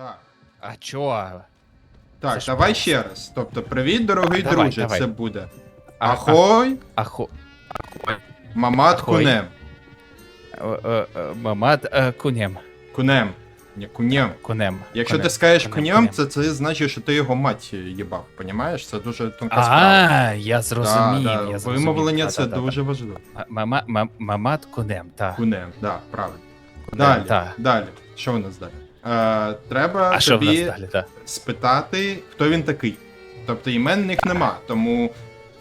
Так. А чо? Так, Це ж давай просто. ще раз. Тобто, привіт, дорогий Давай, друже, давай. це буде. А- Ахой, Ахо. мамат Ахой. кунем. Е, е, е, Мамад е, кунем. Кунем. Не кунем. Кунем. Якщо Кунем. ти скажеш Кунем, кунем, це, це значить, що ти його мать їбав, понімаєш? Це дуже тонка справа. А, я зрозумів. Да, я да. зрозумів. Вимовлення це та, дуже важливо. та. Мама, мам- мамад кунем, так. Кунем, да, правильно. Кунем, Далі, та. далі. Що у нас далі? Е, треба А що в нас далі, так? спитати, хто він такий. Тобто іменних нема, тому.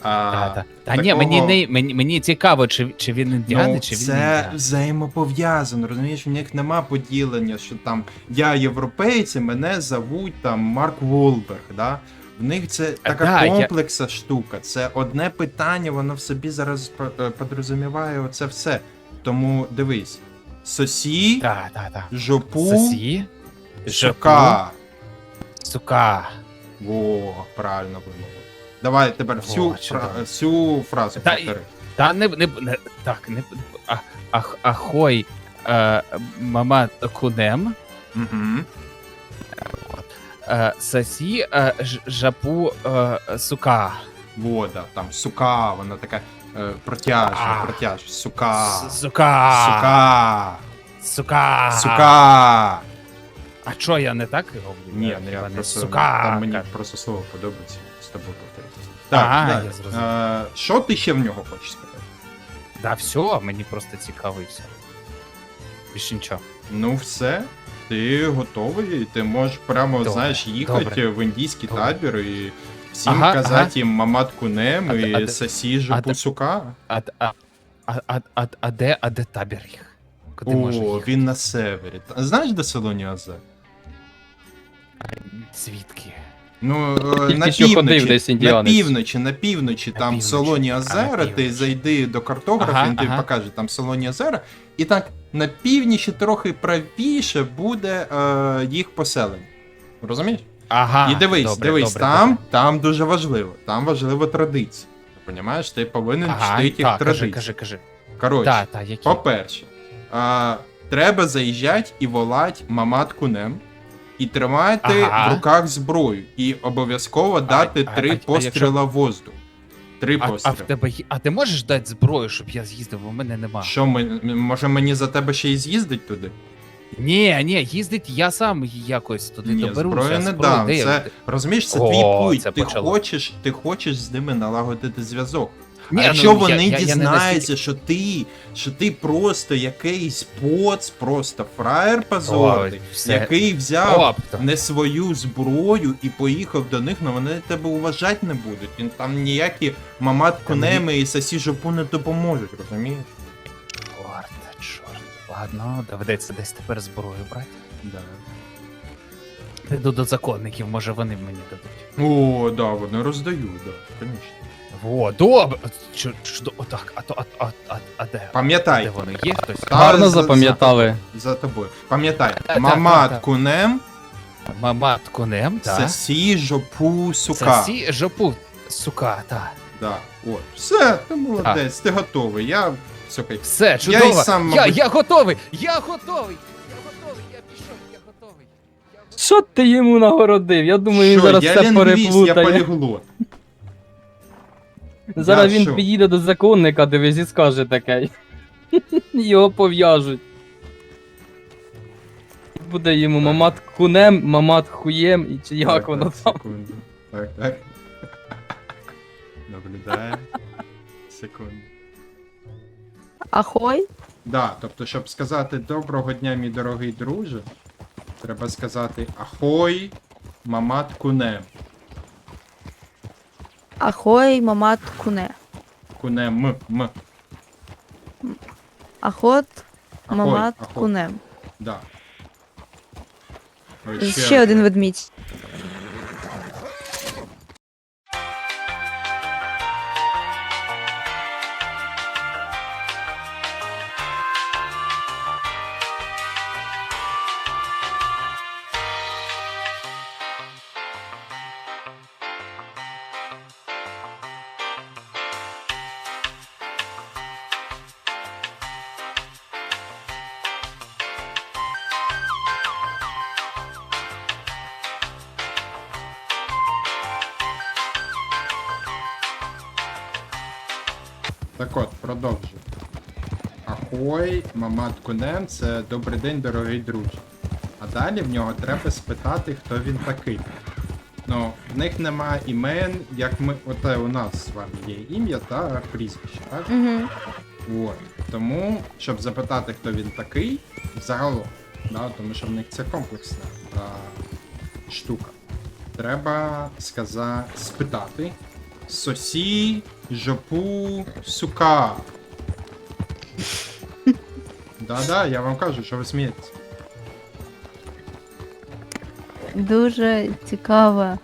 А, Та, та. Та ні, мені, не, мені, мені цікаво, чи, чи він індіанець, Ну, чи він не це індіанець. взаємопов'язано, розумієш, в них нема поділення, що там я європейць, і мене зовуть там Марк Волберг. Да? В них це така да, я- штука. Це одне питання, воно в собі зараз е, подрозуміває оце все. Тому дивись: сосі, Так, так, так. жопу, Сосі, жопу, сука. Во, правильно вимовив. Давай тепер всю, Во, фра... чудово. всю фразу Та- повтори. Та не, не, не так, не а, ах, ахой е, мама кунем, Угу. е, сасі е, ж- жапу е, сука. Вода, там сука, вона така е, протяжна, А. протяжна. Сука. Сука. Сука. Сука. Сука. А чо я не так роблю? Ні, ну я не просто сука. там мені просто слово подобається з тобою повторити. Так, Ага, я зрозумів. Е, Що ти ще в нього хочеш спитати? Да, все, мені просто цікаво і все. Більше нічого. Ну, все. Ти готовий, ти можеш прямо, Добре, знаєш, їхати добре. в індійський Добре. табір і всім Ага, казати їм мамат кунем А і а сука. А, а, а, а, а, а, де, а де табір їх? Куди О, можна їхати? він на севері. Знаєш, де село Ніазе? Звідки? Ну, Тільки на що ходив півночі, десь на індіанець. півночі, на півночі, На там півночі. село А, на ти півночі. зайди до картографа, Ага, він тобі ага. покаже там село Ніазера, і так на північі трохи правіше буде е, їх поселення. Розумієш? Ага. і дивись, добре, дивись, добре, там, добре. там дуже важливо, там важлива традиція. Ти розумієш, ти повинен Ага, чтити їх так, кажи, кажи, кажи. Коротше, Так, так, які? по-перше, а, треба заїжджати і волати мамат кунем. І тримати Ага. в руках зброю. І обов'язково дати а- три а- а постріла в воздух. Три А, а постріли. в тебе. А ти можеш дати зброю, щоб я з'їздив, бо в мене нема. Що ми, може мені за тебе ще й з'їздить туди? Ні, ні, їздить я сам якось туди Ні, доберуся. зброю не зброю дам. де я- Це розумієш, це О, твій путь. це Ти почало. хочеш, ти хочеш з ними налагодити зв'язок. Ні, а ну, якщо я- вони я- я не дізнаються, що ти, що ти просто якийсь поц, просто фраєр позорний, Ой, все. який взяв Опто. не свою зброю і поїхав до них, ну вони тебе уважати не будуть. Він там ніякі мамат конеми і сосі жопу не допоможуть, розумієш? Ладно, доведеться десь тепер зброю брати. Да. Піду до законників, може вони мені дадуть. О, да, вони роздають, да, звісно. Во, добре. Чо, отак, а то, а, а, а, а де? Де Пам'ятай, вони є хтось? Та Гарно за- запам'ятали. за тобою. Пам'ятай, та, мамат та, та. кунем, Мамат конем, так. сосі жопу сука. Сосі жопу, сука, так. Да. От. Все, ти молодець, ти готовий. Я Все, Я чудово. й сам, я, мабуть- я готовий, я готовий, я готовий, я пішов, я готовий. Я готовий. Що ти йому нагородив? Я думаю, він що, зараз я все лінгвіст, я переплутає. поліглот. Зараз Я він що? підійде до законника, дивись, і скаже таке. Його пов'яжуть. Буде йому мамат кунем, мамат хуєм, і чи як Так, воно так, там. Секунду. Так, так. Наблюдає. Секунду. Ахой, Да, тобто, щоб сказати доброго дня, мій дорогий друже, треба сказати Ахой, мамат кунем. ахой, мамат куне. Кунем, м, м. Ахот, Ахой, мамат ахой. кунем. Да. Ще один ведмідь. Так от, продовжую. Ахой, мамат кунем, це добрий день, дорогий друже. А далі в нього треба спитати, хто він такий. Ну, в них нема імен, як ми. Оте у нас з вами є ім'я та прізвище, так? Угу. От. Тому, щоб запитати, хто він такий, загалом, да, тому що в них це комплексна та, штука. Треба сказати, спитати сосі, жопу, сука. Да-да, я вам кажу, що ви смієтесь. Дуже цікаве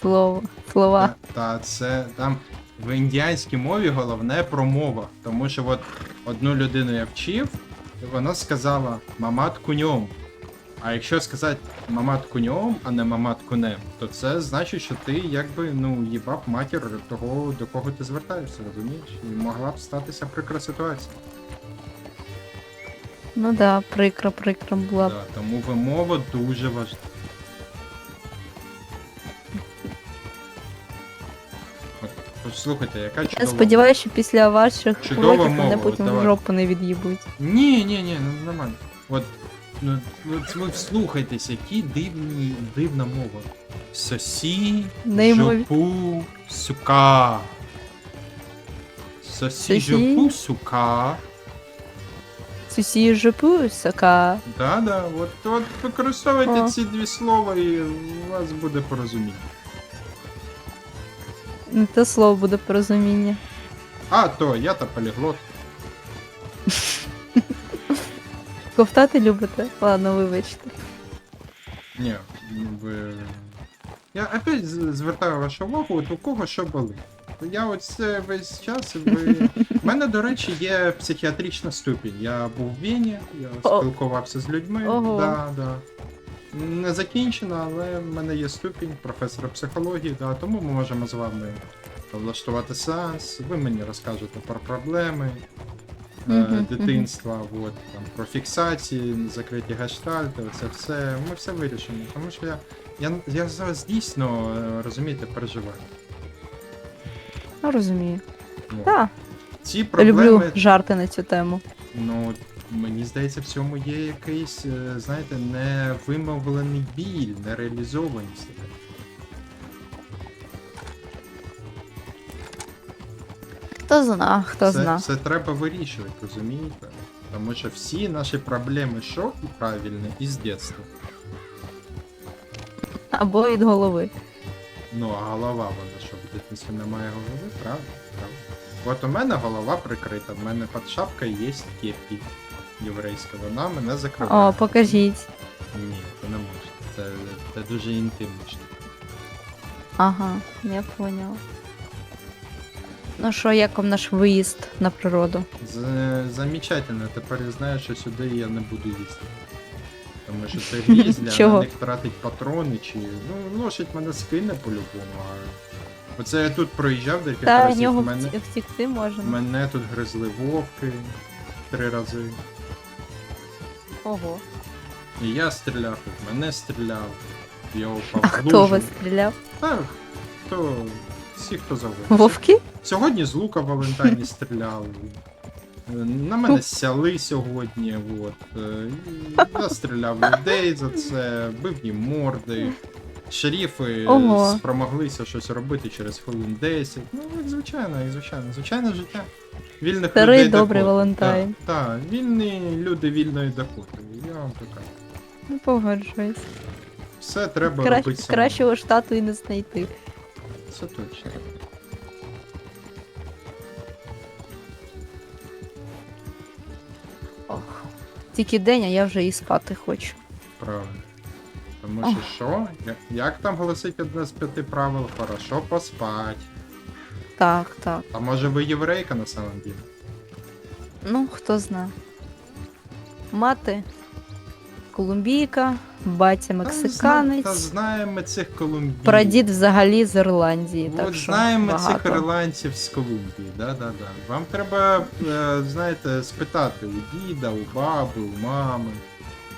слово. Слова. Та, це там в індіанській мові головне промова. Тому що от одну людину я вчив, і вона сказала мамат куньом. А якщо сказати мамат куньом, а не мамат кунем, то це значить, що ти якби ну їбав матір того, до кого ти звертаєшся, розумієш? І могла б статися прикра ситуація. Ну да, прикро, прикро була б. Да, тому вимова дуже важлива. От, послухайте, яка Я чудова. сподіваюся, що після ваших Чудова уроків мова, мене от потім в давай. жопу не від'їбуть. Ні, ні, ні, ну нормально. От, ну, ви вслухайтесь, які дивні, дивна мова. Сосі, Неймові- жопу, сука. Сосі, Сосі. жопу, сука. Сусі жопу, сока. Да-да, от, от використовуйте О. ці дві слова і у вас буде порозуміння. Не те слово буде порозуміння. А, то, я та поліглот. Ковтати любите? Ладно, вибачте. Ні, ви. Я опять звертаю вашу увагу, от у кого що болить. Я це весь час ви. У мене, до речі, є психіатрична ступінь. Я був в Вені, я О. спілкувався з людьми. Ого. Да, да. Не закінчена, але в мене є ступінь професора психології, да, тому ми можемо з вами влаштувати сеанс. Ви мені розкажете про проблеми. Е, Дитинства, от, там, про фіксації, закриті гештальти, оце все. Ми все вирішимо. Тому що я, я, я зараз дійсно е, розумієте, переживаю. Ну, розумію. От. Так, Ці проблеми, люблю жарти на цю тему. ну, мені здається, в цьому є якийсь, е, знаєте, невимовлений біль, нереалізованість. Хто зна, хто це, зна. це треба вирішувати, розумієте? Тому що всі наші проблеми, що і правильно, із дитинства. Або від голови. Ну, а голова вона що, в дитинстві немає голови, правда? правда. От у мене голова прикрита, в мене під шапкою є кепі єврейська, вона мене закриває. О, покажіть. Ні, це не можна. Це, це дуже інтимно. Ага, я поняла. Ну що, як вам наш виїзд на природу? З- Замечательно, тепер я знаю, що сюди я не буду їсти. Тому що це грізля, на Чого? них тратить патрони, чи. Ну, лошадь мене скине по-любому, а. Оце я тут проїжджав декілька Та разів. нього мене... вті- втікти можна. Мене тут гризли вовки три рази. Ого. І я стріляв, і в мене стріляв. Я упав А в хто лужу. вас стріляв? Так, хто. Всі, хто заводиться. Вовки? Сьогодні з лука Валентайні стріляли. На мене сяли сьогодні, от. Е, Я стріляв людей за це, бив їм морди. Шеріфи Ого. спромоглися щось робити через хвилин 10. Ну, як звичайно, як звичайно. Звичайне життя. Вільних Старий людей добрий доходу. Валентайн. Так, так, вільні люди вільної доходу. Я вам покажу. Ну, погоджуюсь. Все треба Кра... робити самому. Кращого штату і не знайти. Це точно. Ох. Тільки день, а я вже і спати хочу. Правильно. Тому що що? Як, як там голосить одне з п'яти правил? Хорошо поспать. Так, так. А може ви єврейка на самом деле? Ну, хто зна. Мати колумбійка, батя мексиканець, Та знаємо ми цих колумбійців. прадід взагалі з Ірландії. От так що знаємо багато. цих ірландців з Колумбії, да-да-да. Вам треба, е, знаєте, спитати у діда, у баби, у мами,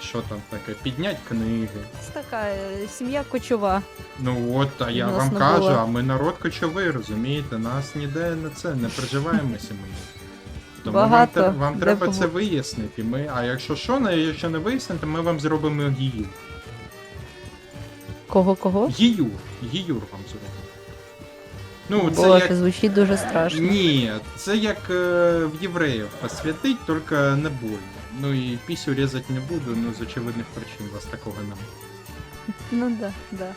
що там таке? Піднять книги. Це така е, сім'я кочова. Ну от, а я вам кажу, було. а ми народ кочовий, розумієте? Нас ніде на це не приживаємося ми. Тому Багато вам, вам треба це вияснити. Ми, а якщо що, не, якщо не вияснити, ми вам зробимо гію. Кого кого? Гіюр. Гіюр вам зробимо. Ну, це Боже, як. звучить дуже страшно. Ні, це як е, в євреїв посвятить, тільки не больно. Ну і пісю різати не буду, ну з очевидних причин вас такого немає. Ну да, да.